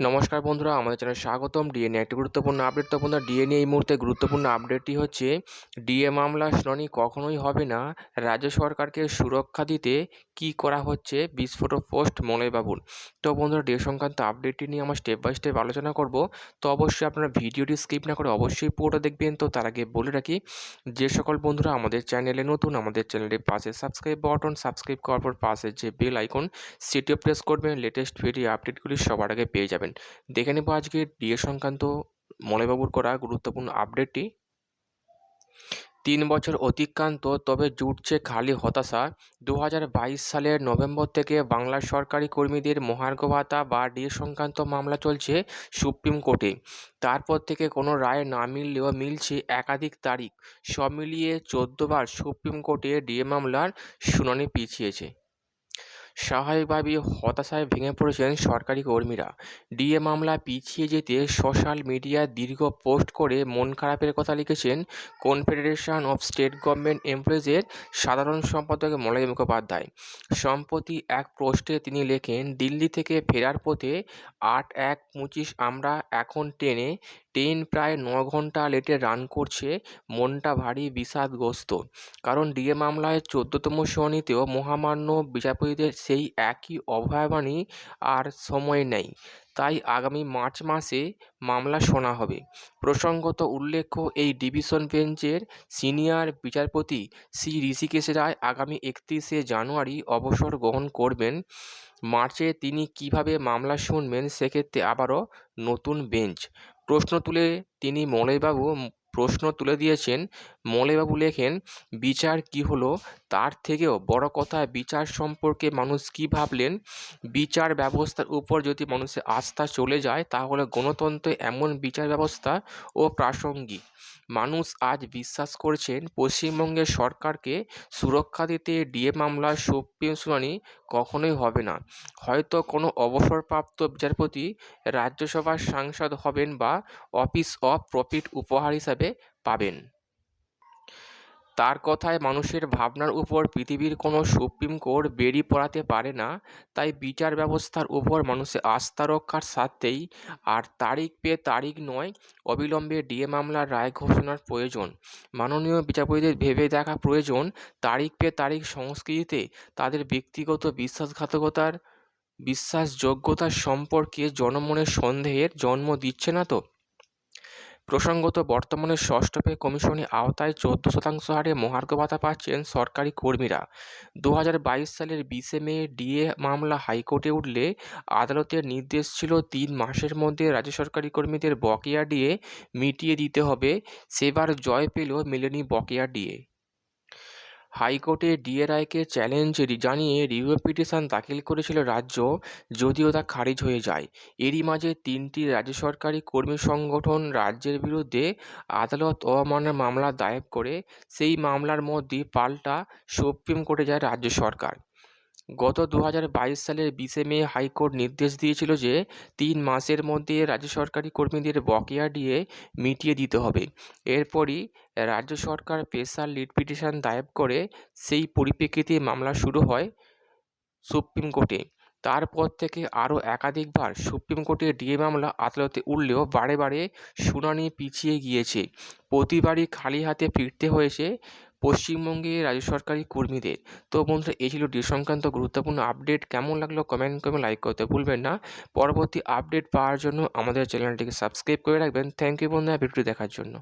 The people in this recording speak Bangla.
নমস্কার বন্ধুরা, আমাদের চ্যানেল স্বাগতম। ডিএনএ একটি গুরুত্বপূর্ণ আপডেট। তো বন্ধুরা ডিএনএ এই মুহূর্তে গুরুত্বপূর্ণ আপডেটটি হচ্ছে ডিএ মামলা শুনানি কখনোই হবে না। রাজ্য সরকারকে সুরক্ষা দিতে কি করা হচ্ছে? বিস্ফোরক পোস্ট মলয়বাবুর তো বন্ধুরা ডিএ সংক্রান্ত আপডেটটি নিয়ে আমরা স্টেপ বাই স্টেপ আলোচনা করব। তো অবশ্যই আপনারা ভিডিওটি স্কিপ না করে অবশ্যই পুরোটা দেখবেন। তো তার আগে বলে রাখি, যে সকল বন্ধুরা আমাদের চ্যানেলে নতুন, আমাদের চ্যানেলের পাশে সাবস্ক্রাইব বাটন সাবস্ক্রাইব করার পর পাশে যে বেল আইকন সেটিও প্রেস করবেন। লেটেস্ট ভিডিও আপডেটগুলি সবার আগে পেয়ে যাবেন। দেখে নেব আজকে ডিএ সংক্রান্ত মলয়বাবুর করা গুরুত্বপূর্ণ আপডেটটি তিন বছর অতিক্রান্ত, তবে জুটছে খালি হতাশা। দু হাজার বাইশ সালের নভেম্বর থেকে বাংলার সরকারি কর্মীদের মহার্ঘ ভাতা বা ডিএ সংক্রান্ত মামলা চলছে সুপ্রিম কোর্টে। তারপর থেকে কোনো রায় না মিললেও মিলছে একাধিক তারিখ। সব মিলিয়ে চোদ্দবার সুপ্রিম কোর্টে ডিএ মামলার শুনানি পিছিয়েছে। স্বাভাবিকভাবেই হতাশায় ভেঙে পড়েছেন সরকারি কর্মীরা। ডিএ মামলা পিছিয়ে যেতে সোশ্যাল মিডিয়ায় দীর্ঘ পোস্ট করে মন খারাপের কথা লিখেছেন কনফেডারেশন অফ স্টেট গভর্নমেন্ট এমপ্লয়িজের সাধারণ সম্পাদক মলয় মুখোপাধ্যায়। সম্প্রতি এক পোস্টে তিনি লেখেন, দিল্লি থেকে ফেরার পথে আট এক পঁচিশ আমরা এখন ট্রেনে, ট্রেন প্রায় ন ঘণ্টা লেটে রান করছে, মনটা ভারী বিষাদগ্রস্ত। কারণ ডিএ মামলায় চোদ্দতম শুনানিতেও মহামান্য বিচারপতিদের সেই একই অভয়বাণী আর সময় নেই। তাই আগামী মার্চ মাসে মামলা শোনা হবে। প্রসঙ্গত উল্লেখ্য, এই ডিভিশন বেঞ্চের সিনিয়র বিচারপতি শ্রী ঋষিকেশ রায় আগামী একত্রিশে জানুয়ারি অবসর গ্রহণ করবেন। মার্চে তিনি কীভাবে মামলা শুনবেন সেক্ষেত্রে আবারও নতুন বেঞ্চ। প্রশ্ন তুলে তিনি মলয়বাবু প্রশ্ন তুলে দিয়েছেন মলয়বাবু লেখেন, বিচার কী হলো? তার থেকেও বড় কথা, বিচার সম্পর্কে মানুষ কী ভাবলেন? বিচার ব্যবস্থার উপর যদি মানুষের আস্থা চলে যায়, তাহলে গণতন্ত্রে এমন বিচার ব্যবস্থা ও প্রাসঙ্গিক। মানুষ আজ বিশ্বাস করছেন পশ্চিমবঙ্গের সরকারকে সুরক্ষা দিতে ডিএ মামলার সুপ্রিম শুনানি কখনোই হবে না। হয়তো কোনো অবসরপ্রাপ্ত বিচারপতি রাজ্যসভার সাংসদ হবেন বা অফিস অফ প্রফিট উপহার হিসাবে পাবেন। তার কথায় মানুষের ভাবনার উপর পৃথিবীর কোনো সুপ্রিম কোর্ট বেরি পড়াতে পারে না, তাই বিচার ব্যবস্থার উপর মানুষের আস্থা রক্ষার স্বার্থেই আর তারিখ পেয়ে তারিখ নয়, অবিলম্বে ডিএ মামলার রায় ঘোষণার প্রয়োজন। মাননীয় বিচারপতিদের ভেবে দেখা প্রয়োজন তারিখ পেয়ে তারিখ সংস্কৃতিতে তাদের ব্যক্তিগত বিশ্বাসঘাতকতার, বিশ্বাসযোগ্যতার সম্পর্কে জনমনের সন্দেহের জন্ম দিচ্ছে না তো? প্রসঙ্গত, বর্তমানে ষষ্ঠ পে কমিশনের আওতায় চোদ্দ শতাংশ হারে মহার্ঘ ভাতা পাচ্ছেন সরকারি কর্মীরা। দু হাজার বাইশ সালের বিশে মে ডিএ মামলা হাইকোর্টে উঠলে আদালতের নির্দেশ ছিল তিন মাসের মধ্যে রাজ্য সরকারি কর্মীদের বকেয়া ডিএ মিটিয়ে দিতে হবে। সেবার জয় পেল মেলেনি বকেয়া ডিএ। হাইকোর্টে ডিএরআইকে চ্যালেঞ্জ জানিয়ে রিভিউ পিটিশন দাখিল করেছিল রাজ্য, যদিও তা খারিজ হয়ে যায়। এরই মাঝে তিনটি রাজ্য সরকারি কর্মী সংগঠন রাজ্যের বিরুদ্ধে আদালত অবমাননার মামলা দায়ের করে, সেই মামলার মধ্যে পাল্টা সুপ্রিম কোর্টে যায় রাজ্য সরকার। গত দু হাজার বাইশ সালের বিশে মে হাইকোর্ট নির্দেশ দিয়েছিল যে তিন মাসের মধ্যে রাজ্য সরকারি কর্মীদের বকেয়া দিয়ে মিটিয়ে দিতে হবে। এরপরই রাজ্য সরকার স্পেশাল লিড পিটিশন দায়ের করে সেই পরিপ্রেক্ষিতে মামলা শুরু হয় সুপ্রিম কোর্টে। তারপর থেকে আরও একাধিকবার সুপ্রিম কোর্টে ডিএ মামলা আদালতে উঠলেও বারে বারে শুনানি পিছিয়ে গিয়েছে। প্রতিবারই খালি হাতে ফিরতে হয়েছে পশ্চিমবঙ্গে রাজ্য সরকারি কর্মীদের। তো বন্ধুরা, এই ছিল ডি সংক্রান্ত গুরুত্বপূর্ণ আপডেট। কেমন লাগল কমেন্ট করে লাইক করতে ভুলবেন না। পরবর্তী আপডেট পাওয়ার জন্য আমাদের চ্যানেলটিকে সাবস্ক্রাইব করে রাখবেন। থ্যাংক ইউ বন্ধুরা ভিডিওটি দেখার জন্য।